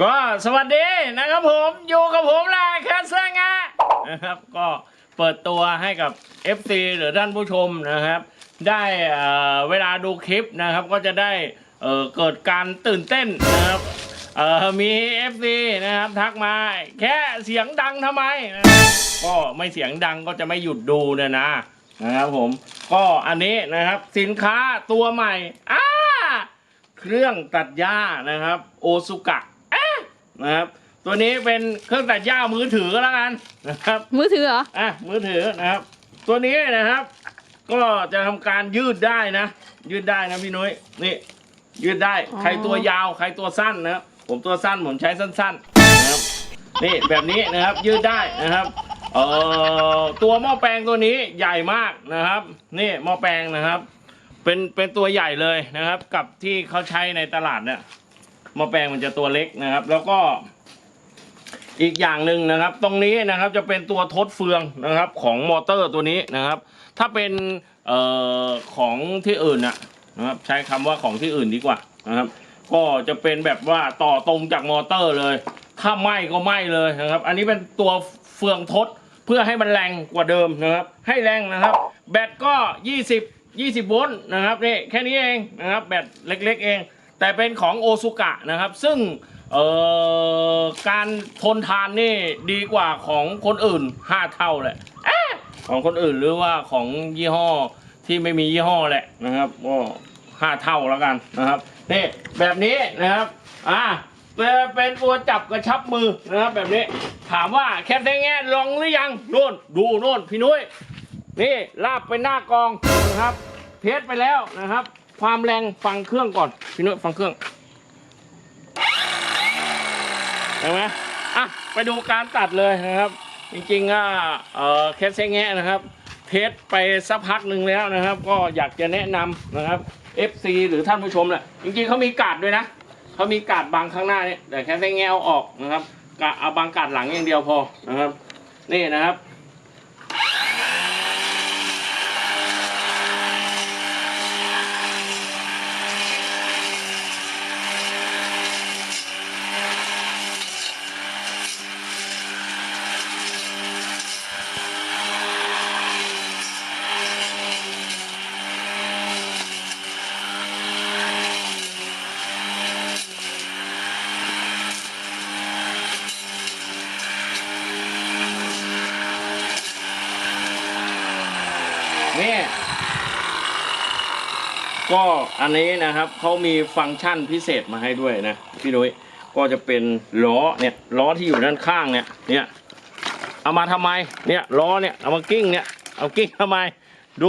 ก็สวัสดีนะครับผมอยู่กับผมแหละแคสเซงะนะครับก็เปิดตัวให้กับ FC หรือท่านผู้ชมนะครับ ได้เวลาดูคลิปนะครับก็จะได้เกิดการตื่นเต้นนะครับเอ่อมี FC นะครับทักมาแค่เสียงดังทำไมนะก็ไม่เสียงดังก็จะไม่หยุดดูเนี่ยนะนะครับผมก็อันนี้นะครับสินค้าตัวใหม่อ้าเครื่องตัดหญ้านะครับ โอซุกะ นะครับ ตัวนี้เป็นเครื่องตัดหญ้ามือถือก็แล้วกันนะครับ มือถือเหรอ อะมือถือนะครับ ตัวนี้นะครับ ก็จะทำการยืดได้นะ ยืดได้นะพี่นุ้ยนี่ ยืดได้อ๋อ ใครตัวยาวใครตัวสั้นนะครับผมตัวสั้นผมใช้สั้นๆนะครับนี่แบบนี้นะครับยืดได้นะครับเอ่อตัวหม้อแปลงตัวนี้ใหญ่มากนะครับ นี่หม้อแปลงนะครับ เป็นเป็นตัวใหญ่เลยนะครับ กับที่เขาใช้ในตลาดเนี่ย หม้อแปลงมันจะตัวเล็กนะครับ แล้วก็อีกอย่างหนึ่งนะครับ ตรงนี้นะครับจะเป็นตัวทดเฟืองนะครับของมอเตอร์ตัวนี้นะครับ ถ้าเป็นออของที่อื่นนะนะครับ ใช้คำว่าของที่อื่นดีกว่านะครับ ก็จะเป็นแบบว่าต่อตรงจากมอเตอร์เลย ถ้าไหม้ก็ไหม้เลยนะครับ อันนี้เป็นตัวเฟืองทดเพื่อให้มันแรงกว่าเดิมนะครับ ให้แรงนะครับ แบตก็ 20 20โวลต์นะครับนี่แค่นี้เองนะครับแบตเล็ก ๆ เอง แต่เป็นของโอซุกะนะครับ ซึ่งการทนทานนี่ดีกว่าของคนอื่น 5 เท่าแหละของคนอื่นหรือว่าของยี่ห้อที่ไม่มียี่ห้อแหละนะครับก็ห้าเท่าแล้วกันนะครับนี่แบบนี้นะครับอ่าเป็นเป็นตัวจับกระชับมือนะครับแบบนี้ถามว่าแคทได้แง่ลองหรือยังโน่นดูโน่นพี่นุ้ยนี่ลาบไปหน้ากองนะครับ เทสไปแล้วนะครับ ความแรงฟังเครื่องก่อน พี่นุ้ยฟังเครื่องเห็นไหมอะไปดูการตัดเลยนะครับ จริงๆก็เออแคสเซงแงะนะครับ เทสไปสักพักหนึ่งแล้วนะครับ ก็อยากจะแนะนำนะครับ FC หรือท่านผู้ชมแหละจริงๆเขามีกาดด้วยนะเขามีกาดบางข้างหน้าเนี่ยแต่แค่เซงแงะเอาออกนะครับกะเอาบางกาดหลังอย่างเดียวพอนะครับ นี่นะครับ นี่ก็อันนี้นะครับเขามีฟังก์ชันพิเศษมาให้ด้วยนะพี่นุ้ยก็จะเป็นล้อเนี่ยล้อที่อยู่ด้านข้างเนี่ยเนี่ยเอามาทำไมเนี่ยล้อเนี่ยเอามากิ้งเนี่ยเอากิ้งทำไมดู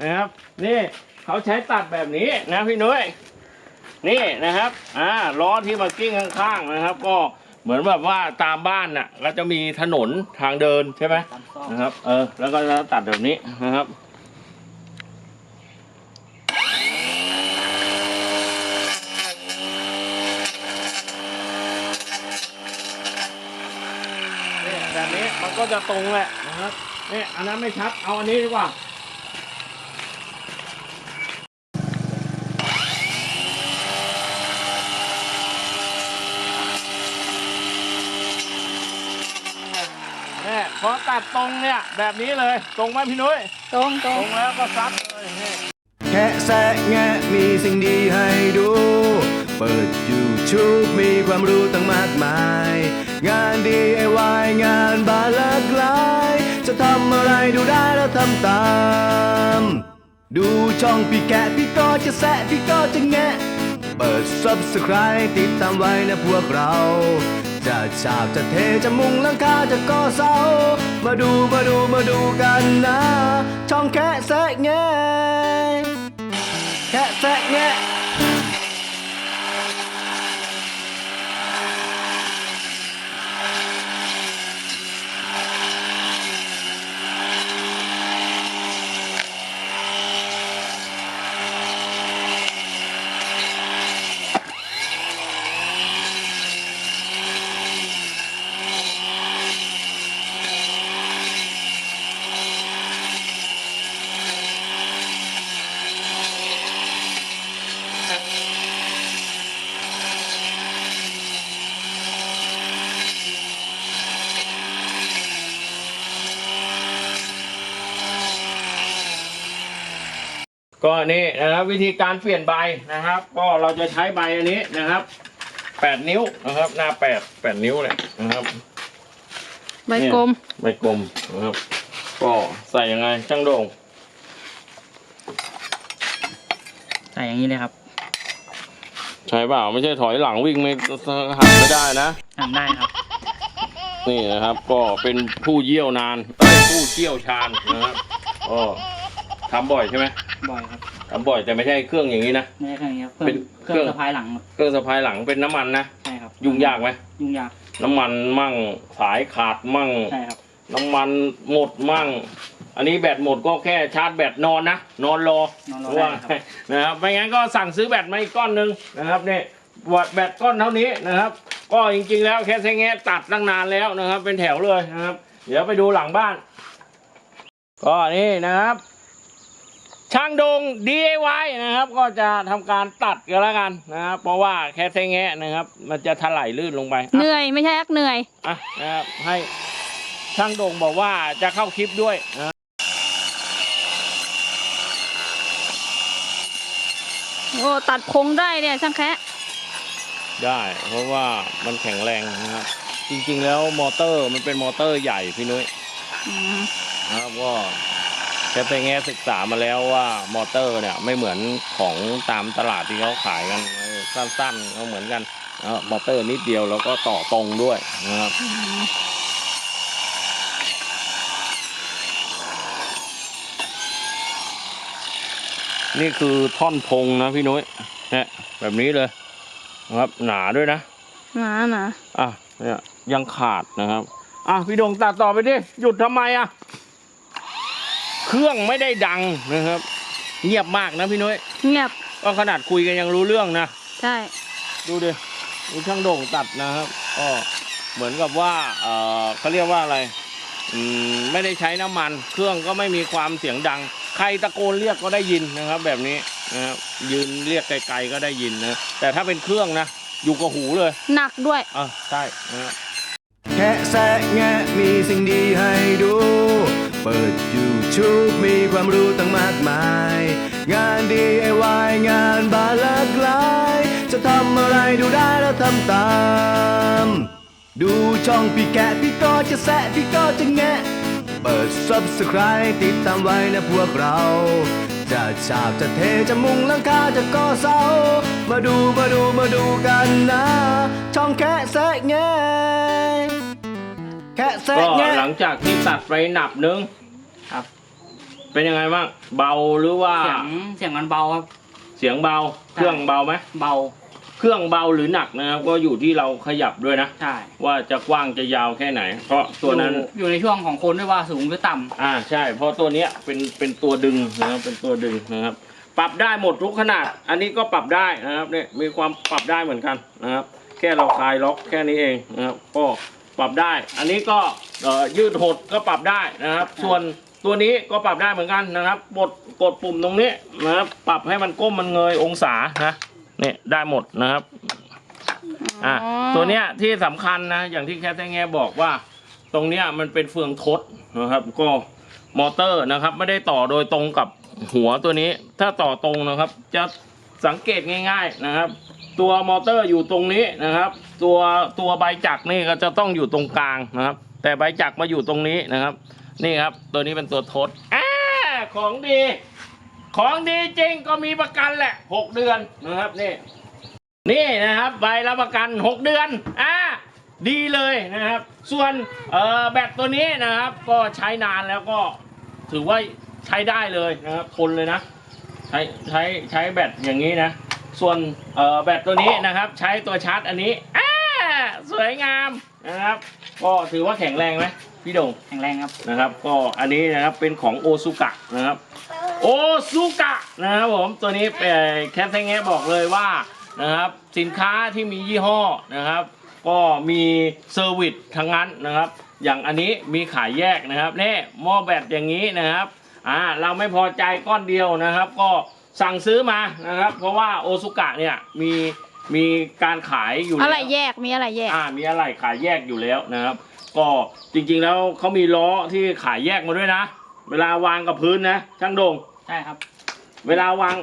นะครับนี่เขาใช้ตัดแบบนี้นะพี่นุ้ยนี่นะครับอ่าล้อที่มากิ้งข้างๆนะครับ ก็เหมือนแบบว่าตามบ้านน่ะก็จะมีถนนทางเดินใช่ไหมนะครับเออแล้วก็จะตัดแบบนี้นะครับ นี่ แบบนี้มันก็จะตรงแหละนะครับนี่อันนั้นไม่ชัด เอาอันนี้ดีกว่าเนี่ยพอตัดตรงเนี่ยแบบนี้เลย ตรงไหมพี่นุ้ย ตรงตรตรงงแล้วก็ซัดเลยนี่แค่แซะแงะมีสิ่งดีให้ดู เปิด YouTube มีความรู้ตั้งมากมาย งาน DIY งานบานหลากหลาย จะทำอะไรดูได้แล้วทำตาม ดูช่องพี่แกะพี่ก็จะแซะพี่ก็จะแงะ เปิด Subscribe ติดตามไว้นะพวกเรา จะฉาบจะเทจะมุงหลังคาจะก่อเสา มาดูมาดูมาดูกันนะ ช่องแค่แซะแงะแค่แซะแงะ ก็นี่นะครับวิธีการเปลี่ยนใบนะครับ ก็เราจะใช้ใบอันนี้นะครับแปดนิ้วนะครับ หน้าแปดแปดนิ้วเลยนะครับใบกลมใบกลมนะครับ ก็ใส่ยังไงช่างโด่งใส่อย่างนี้เลยครับ ใช่เปล่าไม่ใช่ถอยหลังวิ่งไม่หักไม่ได้นะทำได้ครับ นี่นะครับ ก็เป็นผู้เยี่ยวนานเอ้ยผู้เชี่ยวชาญนะครับก็ทำบ่อยใช่ไหม บ่อยครับทำบ่อยแต่ไม่ใช่เครื่องอย่างนี้นะ ไม่ใช่เครื่องนี้ครับเป็นเครื่องสะพายหลังครับเครื่องสะพายหลังเป็นน้ำมันนะ ใช่ครับยุ่งยากไหมยุ่งยากน้ำมันมั่งสายขาดมั่ง ใช่ครับน้ำมันหมดมั่ง อันนี้แบตหมดก็แค่ชาร์จแบตนอนนะ นอนรอ นอนรอได้ครับนะครับไม่งั้นก็สั่งซื้อแบตมาอีกก้อนหนึ่งนะครับเนี่ยวัดแบตก้อนเท่านี้นะครับ ก็จริงๆแล้วแค่แซงแงะตัดตั้งนานแล้วนะครับ เป็นแถวเลยนะครับ เดี๋ยวไปดูหลังบ้าน ก็นี่นะครับ ช่างดง DIY นะครับ ก็จะทำการตัดกันแล้วกันนะครับเพราะว่าแค่แซงแงะนะครับ มันจะถลายลื่นลงไปอะเหนื่อยไม่ใช่อักเหนื่อยอะนะครับให้ช่างโด่งบอกว่าจะเข้าคลิปด้วยนะโอ้ตัดพงได้เนี่ยช่างแคะได้ เพราะว่ามันแข็งแรงนะครับ จริงๆแล้วมอเตอร์มันเป็นมอเตอร์ใหญ่พี่นุ้ยอืมนะครับก็ แค่ไปแง่ศึกษามาแล้วว่ามอเตอร์เนี่ยไม่เหมือนของตามตลาดที่เขาขายกันสั้นๆเขาเหมือนกันนะครับมอเตอร์นิดเดียวแล้วก็ต่อตรงด้วยนะครับนี่คือท่อนพงนะพี่นุ้ยเนี่ยแบบนี้เลยนะครับ หนาด้วยนะหนาหนาอะเนี่ยยังขาดนะครับ อะพี่ดงตัดต่อไปดิหยุดทำไมอะ เครื่องไม่ได้ดังนะครับ เงียบมากนะพี่นุ้ยเงียบก็ขนาดคุยกันยังรู้เรื่องนะใช่ดูดิดูช่างโด่งตัดนะครับก็เหมือนกับว่าเออเขาเรียกว่าอะไรอืมไม่ได้ใช้น้ำมัน เครื่องก็ไม่มีความเสียงดัง ใครตะโกนเรียกก็ได้ยินนะครับ แบบนี้นะครับยืนเรียกไกลๆก็ได้ยินนะแต่ถ้าเป็นเครื่องนะอยู่กับหูเลยหนักด้วยอะใช่นะครับ แค่แซะแงะมีสิ่งดีให้ดู เปิด YouTube มีความรู้ตั้งมากมาย งาน DIY งานบานหลากหลาย จะทำอะไรดูได้แล้วทำตาม ดูช่องพี่แกะพี่ก็จะแซะพี่ก็จะแงะ เปิด Subscribe ติดตามไว้นะพวกเรา จะฉาบจะเทจะมุงหลังคาจะก่อเสา มาดูมาดูมาดูกันนะ ช่องแคะแซะแงะ แคะแซะก็แงะหลังจากที่ตัดไปหนับนึงครับ เป็นยังไงบ้างเบาหรือว่าเสียงเสียงมันเบาครับ เสียงเบา เครื่องเบาไหมเบา เครื่องเบาหรือหนักนะครับ ก็อยู่ที่เราขยับด้วยนะ ใช่ ว่าจะกว้างจะยาวแค่ไหน เพราะตัวนั้น อยู่อยู่ในช่วงของคนด้วยว่าสูงหรือต่ำอ่าใช่ เพราะตัวเนี้ยเป็นเป็นตัวดึงนะครับ เป็นตัวดึงนะครับ ปรับได้หมดทุกขนาด อันนี้ก็ปรับได้นะครับเนี่ยมีความปรับได้เหมือนกันนะครับ แค่เราคลายล็อกแค่นี้เองนะครับ ก็ ปรับได้ อันนี้ก็เอ่อยืดหดก็ปรับได้นะครับ ส่วนตัวนี้ก็ปรับได้เหมือนกันนะครับกดกดปุ่มตรงนี้นะครับ ปรับให้มันก้มมันเงยองศานะเนี่ยได้หมดนะครับอะอ๋อตัวเนี้ยที่สำคัญนะอย่างที่แคทแง่บอกว่า ตรงเนี้ยมันเป็นเฟืองทดนะครับ ก็มอเตอร์นะครับ ไม่ได้ต่อโดยตรงกับหัวตัวนี้ ถ้าต่อตรงนะครับ จะสังเกตง่าย ๆนะครับ ตัวมอเตอร์อยู่ตรงนี้นะครับ ตัวตัวใบจักรนี่ก็จะต้องอยู่ตรงกลางนะครับ แต่ใบจักรมาอยู่ตรงนี้นะครับ นี่ครับ ตัวนี้เป็นตัวทดอ่าของดี ของดีจริงก็มีประกันแหละหกเดือนนะครับนี่นี่นะครับใบรับประกัน6เดือนอ่าดีเลยนะครับ ส่วนเอ่อแบตตัวนี้นะครับ ก็ใช้นานแล้วก็ถือว่าใช้ได้เลยนะครับทนเลยนะ ใช้ใช้ใช้แบตอย่างนี้นะ ส่วนเอ่อแบตตัวนี้นะครับ ใช้ตัวชาร์จอันนี้อ่า สวยงามนะครับ ก็ถือว่าแข็งแรงไหมพี่โด่งแข็งแรงครับนะครับ ก็อันนี้นะครับเป็นของโอซุกะนะครับ โอซุกะนะครับผมตัวนี้เอ่อแคทแทงแงบอกเลยว่านะครับ สินค้าที่มียี่ห้อนะครับ ก็มีเซอร์วิสทั้งนั้นนะครับ อย่างอันนี้มีขายแยกนะครับนี่หม้อแบตอย่างนี้นะครับอ่าเราไม่พอใจก้อนเดียวนะครับ ก็สั่งซื้อมานะครับ เพราะว่าโอซุกะเนี่ยมี มีการขายอยู่แล้วอะไรแยกมีอะไรแยก อ่ามีอะไรขายแยกอยู่แล้วนะครับ ก็จริงๆแล้วเขามีล้อที่ขายแยกมาด้วยนะ เวลาวางกับพื้นนะช่างโดง ใช่ครับ เวลาวาง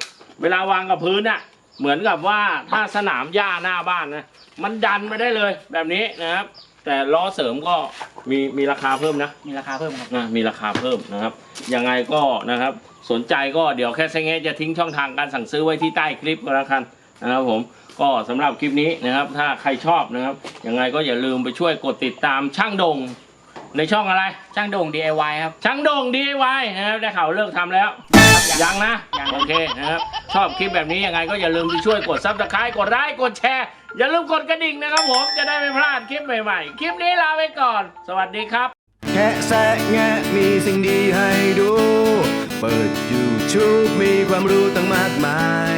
เวลาวางกับพื้นอะเหมือนกับว่าถ้าสนามหญ้าหน้าบ้านนะมันดันไปได้เลยแบบนี้นะครับ แต่ล้อเสริมก็มีมีราคาเพิ่มนะมีราคาเพิ่มครับ นะมีราคาเพิ่มนะครับยังไงก็นะครับ สนใจก็เดี๋ยวแค่เซงเงจะทิ้งช่องทางการสั่งซื้อไว้ที่ใต้คลิปก็แล้วกันนะครับผม ก็สำหรับคลิปนี้นะครับ ถ้าใครชอบนะครับยังไงก็อย่าลืมไปช่วยกดติดตามช่างดง ในช่องอะไร ช่างโด่ง DIY ครับ ช่างโด่ง DIY นะครับได้ข่าวเลิกทำแล้ว ยังนะยัง โอเคนะครับชอบคลิปแบบนี้ยังไงก็อย่าลืมไปช่วยกดซับสไครต์กดไลค์กดแชร์ อย่าลืมกดกระดิ่งนะครับผมจะได้ไม่พลาดคลิปใหม่ๆ คลิปนี้ลาไปก่อน สวัสดีครับ แคะแซะแงะมีสิ่งดีให้ดู เปิด YouTube มีความรู้ตั้งมากมาย